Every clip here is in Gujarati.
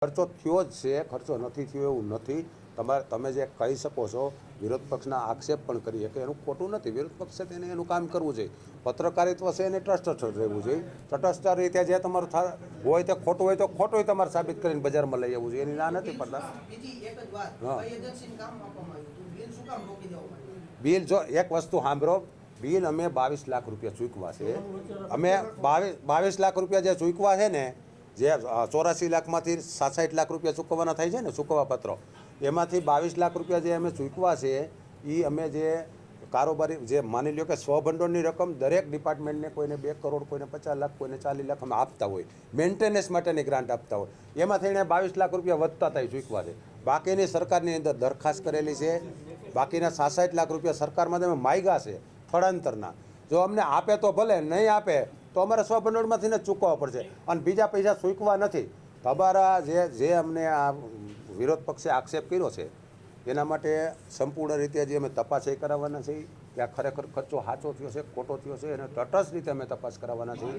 ખર્ચો થયો જ છે ખર્ચો નથી થયો એવું નથી. તમારે તમે જે કહી શકો છો વિરોધ પક્ષના આક્ષેપ પણ કરીએ કે એનું ખોટું નથી. વિરોધ પક્ષે તેને એનું કામ કરવું જોઈએ. પત્રકારિત્વ છે એને ટ્રસ્ટ રહેવું જોઈએ. તટસ્થ રીતે જે તમારું હોય તે ખોટું હોય તો ખોટું તમારે સાબિત કરીને બજારમાં લઈ આવવું જોઈએ. એની ના નથી પડતા. બિલ જો એક વસ્તુ સાંભળો. બિલ અમે બાવીસ લાખ રૂપિયા ચૂકવા છે. અમે બાવીસ બાવીસ લાખ રૂપિયા જે ચૂકવા છે ને જે ચોરાસી લાખમાંથી સાસઠ લાખ રૂપિયા ચૂકવવાના થાય છે ને ચૂકવવા પત્રો, એમાંથી બાવીસ લાખ રૂપિયા જે અમે ચૂકવા છે એ અમે જે કારોબારી, જે માની લ્યો કે સ્વભંડોળની રકમ દરેક ડિપાર્ટમેન્ટને કોઈને બે કરોડ, કોઈને પચાસ લાખ, કોઈને ચાલીસ લાખ અમે આપતા હોય. મેન્ટેનન્સ માટેની ગ્રાન્ટ આપતા હોય. એમાંથી એણે બાવીસ લાખ રૂપિયા વધતા થાય ચૂકવા છે. બાકીની સરકારની અંદર દરખાસ્ત કરેલી છે. બાકીના સાસઠ લાખ રૂપિયા સરકારમાં તમે માયગા છે સ્થળાંતરના જો અમને આપે તો ભલે, નહીં આપે તો અમારે સ્વભંડોળમાંથી જ ચૂકવવા પડશે. અને બીજા પૈસા ચૂકવા નથી. તમારા જે જે અમને આ વિરોધ પક્ષે આક્ષેપ કર્યો છે, એના માટે સંપૂર્ણ રીતે જે અમે તપાસ એ કરાવવાના છીએ. કે આ ખરેખર ખર્ચો સાચો થયો છે, ખોટો થયો છે, એને તટસ્થ રીતે અમે તપાસ કરાવવાના છીએ.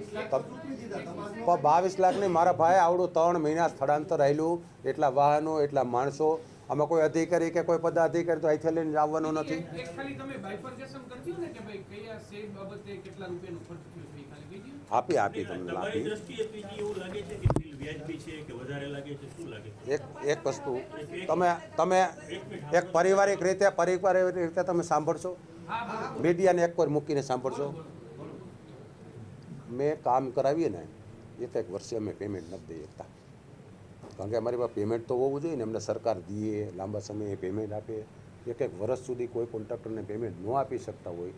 બાવીસ લાખની મારા ભાઈ આવડું ત્રણ મહિના સ્થળાંતર આવેલું એટલા વાહનો, એટલા માણસો. અમે કોઈ અધિકારી કે કોઈ પદાધિકારી તો અહીંથી લઈને આવવાનો નથી. આપી આપી તમને આપી એક એક વસ્તુ તમે તમે એક પારિવારિક રીતે પારિવારિક રીતે તમે સાંભળશો? મીડિયાને એક વાર મૂકીને સાંભળશો? મેં કામ કરાવીએ ને એક એક વર્ષે અમે પેમેન્ટ નથી દઈ શકતા કારણ કે અમારી પાસે પેમેન્ટ તો હોવું જોઈએ ને અમને સરકાર દીએ લાંબા સમયે પેમેન્ટ આપે. એક એક વર્ષ સુધી કોઈ કોન્ટ્રાક્ટરને પેમેન્ટ ન આપી શકતા હોય.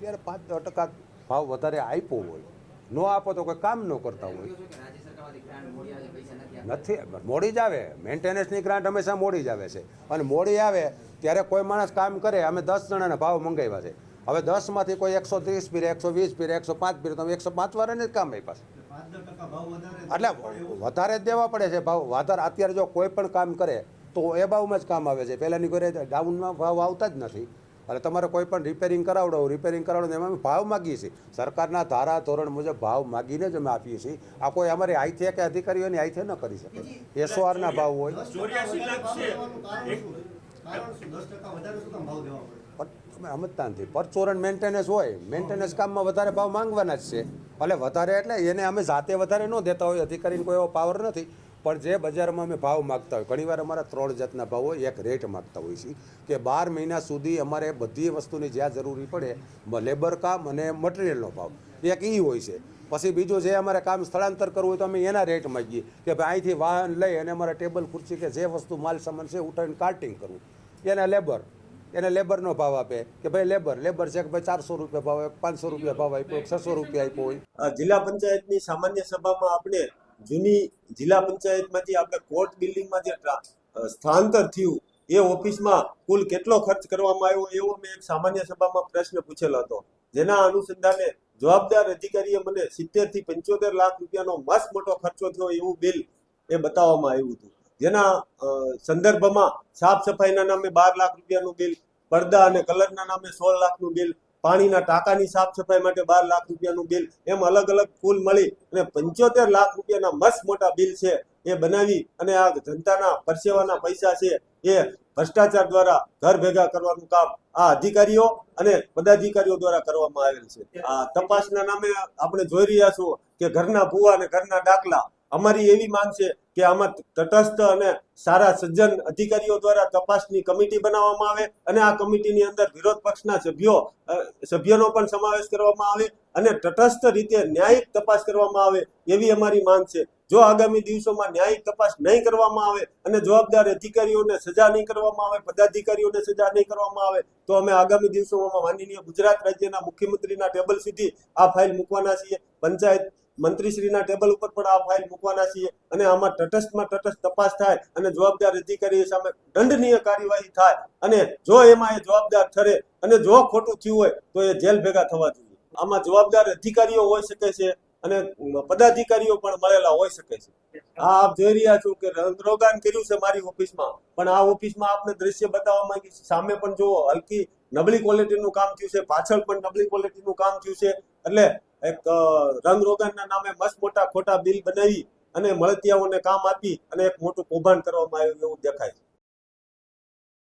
ત્યારે પાંચ દસ ટકા ભાવ વધારે આપ્યો હોય. ન આપો તો કોઈ કામ ન કરતા હોય. નથી મોડી જ આવે. મેન્ટેનન્સની ગ્રાન્ટ હંમેશા મોડી જ આવે છે. અને મોડી આવે ત્યારે કોઈ માણસ કામ કરે, અમે દસ જણાના ભાવ મંગાવ્યા છે. હવે દસમાંથી કોઈ એકસો ત્રીસ પીરે એકસો વીસ પીરે એકસો પાંચ પીરે તમે એકસો પાંચ વાળાને જ કામ આપ્યા એટલે વધારે જ દેવા પડે છે ભાવ. વધારે અત્યારે જો કોઈ પણ કામ કરે, તો એ ભાવમાં જ કામ આવે છે. પહેલાંની ઘરે ડાઉનમાં ભાવ આવતા જ નથી. એટલે તમારે કોઈ પણ રિપેરિંગ કરાવડો રિપેરિંગ કરાવડો એમાં અમે ભાવ માગીએ છીએ. સરકારના ધારા ધોરણ મુજબ ભાવ માગીને જ અમે આપીએ છીએ. આ કોઈ અમારી આઈથે કે અધિકારીઓની આઈથે ન કરી શકે. એસઓઆરના ભાવ હોય. પણ અમે સમજતા નથી પરચોરણ મેન્ટેનન્સ હોય. મેન્ટેનન્સ કામમાં વધારે ભાવ માંગવાના જ છે. એટલે વધારે એટલે એને અમે જાતે વધારે ન દેતા હોય. અધિકારીને કોઈ એવો પાવર નથી. પણ જે બજારમાં અમે ભાવ માગતા હોય, ઘણીવાર અમારા ત્રણ જાતના ભાવ હોય એક રેટ માગતા હોય છે, કે બાર મહિના સુધી અમારે બધી વસ્તુની જ્યાં જરૂરી પડે લેબર કામ અને મટીરિયલનો ભાવ. એક એ હોય છે. પછી બીજું જે અમારે કામ સ્થળાંતર કરવું હોય તો અમે એના રેટ માગીએ, કે ભાઈ અહીંથી વાહન લઈ અને અમારે ટેબલ ખુરશી કે જે વસ્તુ માલ સામાન છે ઉઠાવીને કાર્ટિંગ કરવું એના લેબર એને લેબરનો ભાવ આપે, કે ભાઈ લેબર લેબર છે કે ભાઈ ચારસો રૂપિયા ભાવ પાંચસો રૂપિયા ભાવ આપ્યો, છસો રૂપિયા આપ્યો હોય. જિલ્લા પંચાયતની સામાન્ય સભામાં આપણે જૂની જિલ્લા પંચાયતમાંથી આપણે કોર્ટ બિલ્ડિંગમાં જે સ્થળાંતર થયું, એ ઓફિસમાં કુલ કેટલો ખર્ચ કરવામાં આવ્યો એવો મેં એક સામાન્ય સભામાં પ્રશ્ન પૂછેલો હતો. જેના અનુસંધાને જવાબદાર અધિકારીએ મને સિત્તેરથી પંચોતેર લાખ રૂપિયાનો મસ્ત મોટો ખર્ચો થયો એવું બિલ એ બતાવવામાં આવ્યું હતું. જેના સંદર્ભમાં સાફ સફાઈના નામે બાર લાખ રૂપિયાનું બિલ, પડદા અને કલરના નામે સોળ લાખનું બિલ પાણીના ટાંકાની સાફ સફાઈ માટે બાર લાખ રૂપિયાનું બિલ. એમ અલગ અલગ કુલ મળી અને પંચોતેર લાખ રૂપિયાના મસ્ત મોટા બિલ છે એ બનાવી અને આ જનતાના પરસેવાના પૈસા છે એ ભ્રષ્ટાચાર દ્વારા ઘર ભેગા કરવાનું કામ આ અધિકારીઓ અને પદાધિકારીઓ દ્વારા કરવામાં આવેલ છે. આ તપાસના નામે આપણે જોઈ રહ્યા છો કે ઘરના ભૂવા અને ઘરના દાખલા અમારી એવી માંગ છે કે આમાં તટસ્થ અને સારા સજ્જન અધિકારીઓ દ્વારા તપાસની કમિટી બનાવવામાં આવે અને આ કમિટીની અંદર વિરોધ પક્ષના સભ્યો સભ્યોનો પણ સમાવેશ કરવામાં આવે અને તટસ્થ રીતે ન્યાયિક તપાસ કરવામાં આવે એવી અમારી માંગ છે. જો આગામી દિવસોમાં ન્યાયિક તપાસ નહીં કરવામાં આવે અને જવાબદાર અધિકારીઓને સજા નહીં કરવામાં આવે, પદાધિકારીઓને સજા નહીં કરવામાં આવે, તો અમે આગામી દિવસોમાં માનનીય ગુજરાત રાજ્યના મુખ્યમંત્રીના ટેબલ સુધી આ ફાઇલ મૂકવાના છીએ. પંચાયત મંત્રીશ્રીના ટેબલ ઉપર પણ આ ફાઇલ મૂકવાના છીએ અને આમાં તટસ્થમાં તટસ્થ તપાસ થાય અને જવાબદાર અધિકારી સામે દંડનીય કાર્યવાહી થાય અને જો એમાં એ જવાબદાર ઠરે અને જો ખોટું થયું હોય તો એ જેલ ભેગા થવા જોઈએ. આમાં જવાબદાર અધિકારીઓ હોઈ શકે છે અને પદાધિકારીઓ પણ મળેલા હોઈ શકે છે. આ આપ જોઈ રહ્યા છો કે રંગરોગાન કર્યું છે મારી ઓફિસમાં, પણ આ ઓફિસમાં આપને દ્રશ્ય બતાવવા માંગી. સામે પણ જુઓ, હલકી નબળી ક્વોલિટીનું કામ થયું છે, પાછળ પણ નબળી ક્વોલિટીનું કામ થયું છે. એટલે એક રંગ રંગરોગાનના નામે મસ્ત મોટા ખોટા બિલ બનાવી અને મળતિયાઓને કામ આપી અને એક મોટું કૌભાંડ કરવામાં આવ્યું એવું દેખાય છે.